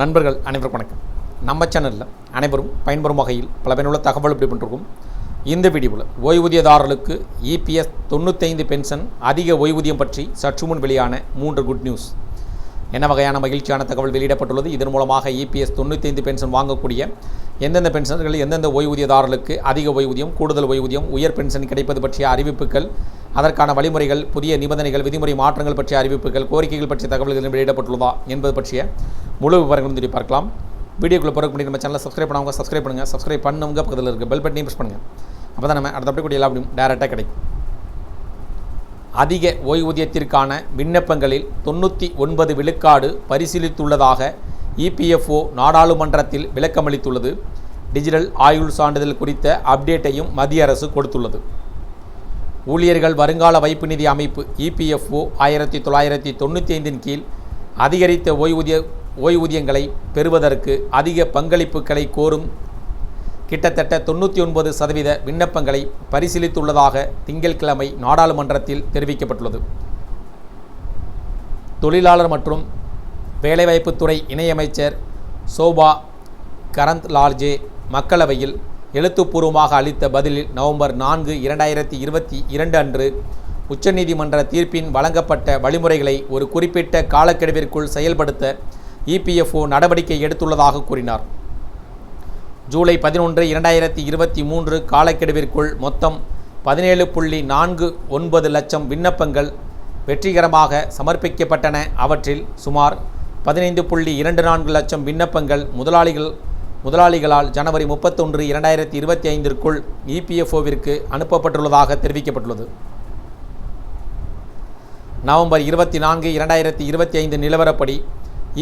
நண்பர்கள் அனைவருக்கும் வணக்கம். நம்ம சேனலில் அனைவரும் பயன்பெறும் வகையில் பல பயனுள்ள தகவல் இப்படி பண்ணிருக்கோம். இந்த வீடியோவில் ஓய்வூதியதாரர்களுக்கு இபிஎஸ் தொண்ணூத்தைந்து பென்ஷன் அதிக ஓய்வூதியம் பற்றி சற்று முன் வெளியான மூன்று குட் நியூஸ் என்ன வகையான மகிழ்ச்சியான தகவல் வெளியிடப்பட்டுள்ளது? இதன் மூலமாக இபிஎஸ் தொண்ணூத்தைந்து பென்ஷன் வாங்கக்கூடிய எந்தெந்த பென்ஷன்கள் எந்தெந்த ஓய்வூதியதாரர்களுக்கு அதிக ஓய்வூதியம் கூடுதல் ஓய்வூதியம் உயர் பென்ஷன் கிடைப்பது பற்றிய அறிவிப்புகள் அதற்கான வழிமுறைகள் புதிய நிபந்தனைகள் விதிமுறை மாற்றங்கள் பற்றிய அறிவிப்புகள் கோரிக்கைகள் பற்றிய தகவல்கள் வெளியிடப்பட்டுள்ளதா என்பது பற்றிய முழு விவரங்களும் தெரிவி பார்க்கலாம். வீடியோக்குள்ளே பிறகு பண்ணி நம்ம சேனலை சப்ஸ்கிரைப் பண்ணவங்க சப்ஸ்கிரைப் பண்ணுங்கள் சப்ஸ்கிரைப் பண்ணுங்க பக்கத்தில் இருக்க பெல் பட்டனையும் ப்ரெஸ் பண்ணுங்கள் அப்போ தான் நம்ம அடுத்த அப்படி கூட எல்லா அப்படியும் டேரெக்டாக கிடைக்கும். அதிக ஓய்வூதியத்திற்கான விண்ணப்பங்களில் தொண்ணூற்றி ஒன்பது விழுக்காடு பரிசீலித்துள்ளதாக இபிஎஃப்ஓ நாடாளுமன்றத்தில் விளக்கமளித்துள்ளது. டிஜிட்டல் ஆயுள் சான்றிதழ் குறித்த அப்டேட்டையும் மத்திய அரசு கொடுத்துள்ளது. ஊழியர்கள் வருங்கால வைப்பு நிதி அமைப்பு இபிஎஃப்ஓ ஆயிரத்தி தொள்ளாயிரத்தி தொண்ணூற்றி ஐந்தின் கீழ் அதிகரித்த ஓய்வூதிய ஓய்வூதியங்களை பெறுவதற்கு அதிக பங்களிப்புகளை கோரும் கிட்டத்தட்ட தொண்ணூற்றி ஒன்பது சதவீத விண்ணப்பங்களை பரிசீலித்துள்ளதாக திங்கட்கிழமை நாடாளுமன்றத்தில் தெரிவிக்கப்பட்டுள்ளது. தொழிலாளர் மற்றும் வேலைவாய்ப்புத்துறை இணையமைச்சர் சோபா கரந்த் லால்ஜே மக்களவையில் எழுத்துப்பூர்வமாக அளித்த பதிலில் நவம்பர் நான்கு இரண்டாயிரத்தி இருபத்தி இரண்டு அன்று உச்சநீதிமன்ற தீர்ப்பின் வழங்கப்பட்ட வழிமுறைகளை ஒரு குறிப்பிட்ட காலக்கெடுவிற்குள் செயல்படுத்த இபிஎஃப்ஓ நடவடிக்கை எடுத்துள்ளதாக கூறினார். ஜூலை பதினொன்று இரண்டாயிரத்தி இருபத்தி மூன்று காலக்கெடுவிற்குள் மொத்தம் பதினேழு புள்ளி நான்கு ஒன்பது லட்சம் விண்ணப்பங்கள் வெற்றிகரமாக சமர்ப்பிக்கப்பட்டன. அவற்றில் சுமார் பதினைந்து புள்ளி இரண்டு நான்கு லட்சம் விண்ணப்பங்கள் முதலாளிகள் முதலாளிகளால் ஜனவரி முப்பத்தொன்று இரண்டாயிரத்தி இருபத்தி ஐந்திற்குள் இபிஎஃப்ஓவிற்கு அனுப்பப்பட்டுள்ளதாக தெரிவிக்கப்பட்டுள்ளது. நவம்பர் இருபத்தி நான்கு இரண்டாயிரத்தி இருபத்தி ஐந்து நிலவரப்படி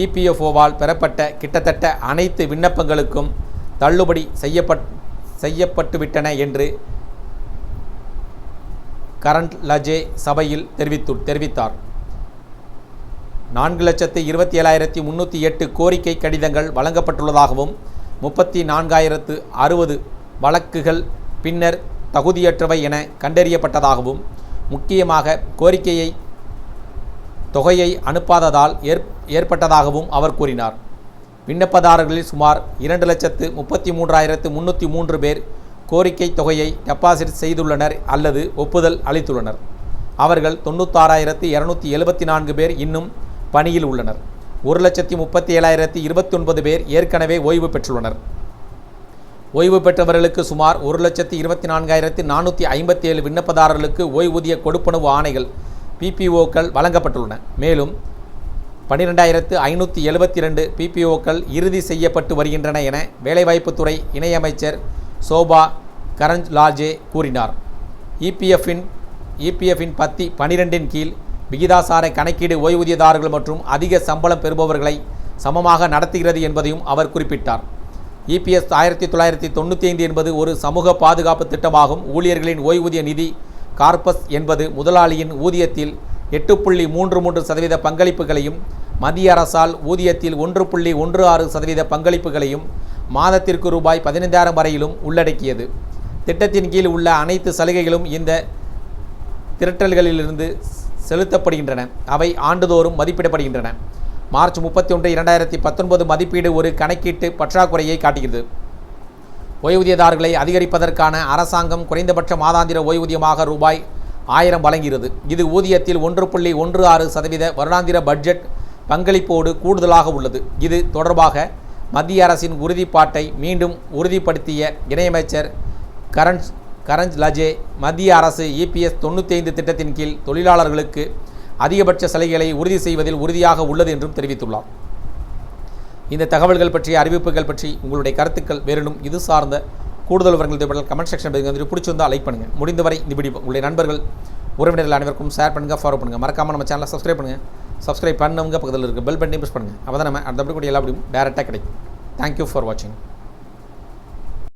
இபிஎஃப்ஓவால் பெறப்பட்ட கிட்டத்தட்ட அனைத்து விண்ணப்பங்களுக்கும் தள்ளுபடி செய்யப்பட் செய்யப்பட்டுவிட்டன என்று கரண்ட் லஜே சபையில் தெரிவித்து தெரிவித்தார். நான்கு லட்சத்து இருபத்தி ஏழாயிரத்தி முந்நூற்றி எட்டு கோரிக்கை கடிதங்கள் வழங்கப்பட்டுள்ளதாகவும் முப்பத்தி நான்காயிரத்து அறுபது வழக்குகள் பின்னர் தகுதியற்றவை என கண்டறியப்பட்டதாகவும் முக்கியமாக கோரிக்கையை தொகையை அனுப்பாததால் ஏற் ஏற்பட்டதாகவும் அவர் கூறினார். விண்ணப்பதாரர்களில் சுமார் இரண்டு லட்சத்து முப்பத்தி மூன்றாயிரத்து முன்னூற்றி மூன்று பேர் கோரிக்கை தொகையை டெபாசிட் செய்துள்ளனர் அல்லது ஒப்புதல் அளித்துள்ளனர். அவர்கள் தொண்ணூத்தாறாயிரத்து இரநூத்தி எழுபத்தி நான்கு பேர் இன்னும் பணியில் உள்ளனர். ஒரு லட்சத்தி முப்பத்தி ஏழாயிரத்தி இருபத்தொன்பது பேர் ஏற்கனவே ஓய்வு பெற்றுள்ளனர். ஓய்வு பெற்றவர்களுக்கு சுமார் ஒரு லட்சத்தி இருபத்தி நான்காயிரத்தி நானூற்றி ஐம்பத்தி ஏழு விண்ணப்பதாரர்களுக்கு ஓய்வூதிய கொடுப்பனவு ஆணைகள் பிபிஓக்கள் வழங்கப்பட்டுள்ளன. மேலும் பன்னிரெண்டாயிரத்து ஐநூற்றி எழுபத்தி ரெண்டு பிபிஓக்கள் இறுதி செய்யப்பட்டு வருகின்றன என வேலைவாய்ப்புத்துறை இணையமைச்சர் சோபா கரஞ்ச் லால்ஜே கூறினார் இபிஎஃப்பின் இபிஎஃப்பின் பத்தி பனிரெண்டின் கீழ் விகிதாசார கணக்கீடு ஓய்வூதியதாரர்கள் மற்றும் அதிக சம்பளம் பெறுபவர்களை சமமாக நடத்துகிறது என்பதையும் அவர் குறிப்பிட்டார். இபிஎஸ் ஆயிரத்தி தொள்ளாயிரத்தி தொண்ணூற்றி ஐந்து என்பது ஒரு சமூக பாதுகாப்பு திட்டமாகும். ஊழியர்களின் ஓய்வூதிய நிதி கார்பஸ் என்பது முதலாளியின் ஊதியத்தில் எட்டு புள்ளி மூன்று மூன்று சதவீத பங்களிப்புகளையும் மத்திய அரசால் ஊதியத்தில் ஒன்று புள்ளி ஒன்று ஆறு சதவீத பங்களிப்புகளையும் மாதத்திற்கு ரூபாய் பதினைந்தாயிரம் வரையிலும் உள்ளடக்கியது. திட்டத்தின் கீழ் உள்ள அனைத்து சலுகைகளும் இந்த திரட்டல்களிலிருந்து செலுத்தப்படுகின்றன. அவை ஆண்டுதோறும் மதிப்பிடப்படுகின்றன. மார்ச் முப்பத்தி ஒன்று இரண்டாயிரத்தி பத்தொன்பது மதிப்பீடு ஒரு கணக்கீட்டு பற்றாக்குறையை காட்டுகிறது. ஓய்வூதியதாரர்களை அதிகரிப்பதற்கான அரசாங்கம் குறைந்தபட்ச மாதாந்திர ஓய்வூதியமாக ரூபாய் ஆயிரம் வழங்குகிறது. இது ஊதியத்தில் ஒன்று புள்ளி ஒன்று ஆறு சதவீத வருடாந்திர பட்ஜெட் பங்களிப்போடு கூடுதலாக உள்ளது. இது தொடர்பாக மத்திய அரசின் உறுதிப்பாட்டை மீண்டும் உறுதிப்படுத்திய இணையமைச்சர் கரண் கரஞ்ச் லஜே மத்திய அரசு இபிஎஸ் தொண்ணூற்றி ஐந்து திட்டத்தின் கீழ் தொழிலாளர்களுக்கு அதிகபட்ச சலுகைகளை உறுதி செய்வதில் உறுதியாக உள்ளது என்றும் தெரிவித்துள்ளார். இந்த தகவல்கள் பற்றிய அறிவிப்புகள் பற்றி உங்களுடைய கருத்துக்கள் வேறினும் இது சார்ந்த கூடுதல் விவரங்கள் தேவைப்பட்டால் கமெண்ட் செக்ஷன் வந்து பிடிச்சிருந்தால் லைக் பண்ணுங்கள் முடிந்தவரை இந்த வீடியோ உங்களுடைய நண்பர்கள் உறவினர்கள் அனைவருக்கும் ஷேர் பண்ணுங்கள் ஃபாலோ பண்ணுங்கள் மறக்காமல் நம்ம சேனலை சப்ஸ்கிரைப் பண்ணுங்கள் சப்ஸ்கிரைப் பண்ணுங்க பக்கத்தில் இருக்க பெல் பட்டனையும் ப்ரெஸ் பண்ணுங்கள் அப்போ தான் நம்ம அந்த கூட எல்லா அப்படியும் டேரெக்டாக கிடைக்கும். தேங்க்யூ ஃபார் வாட்சிங்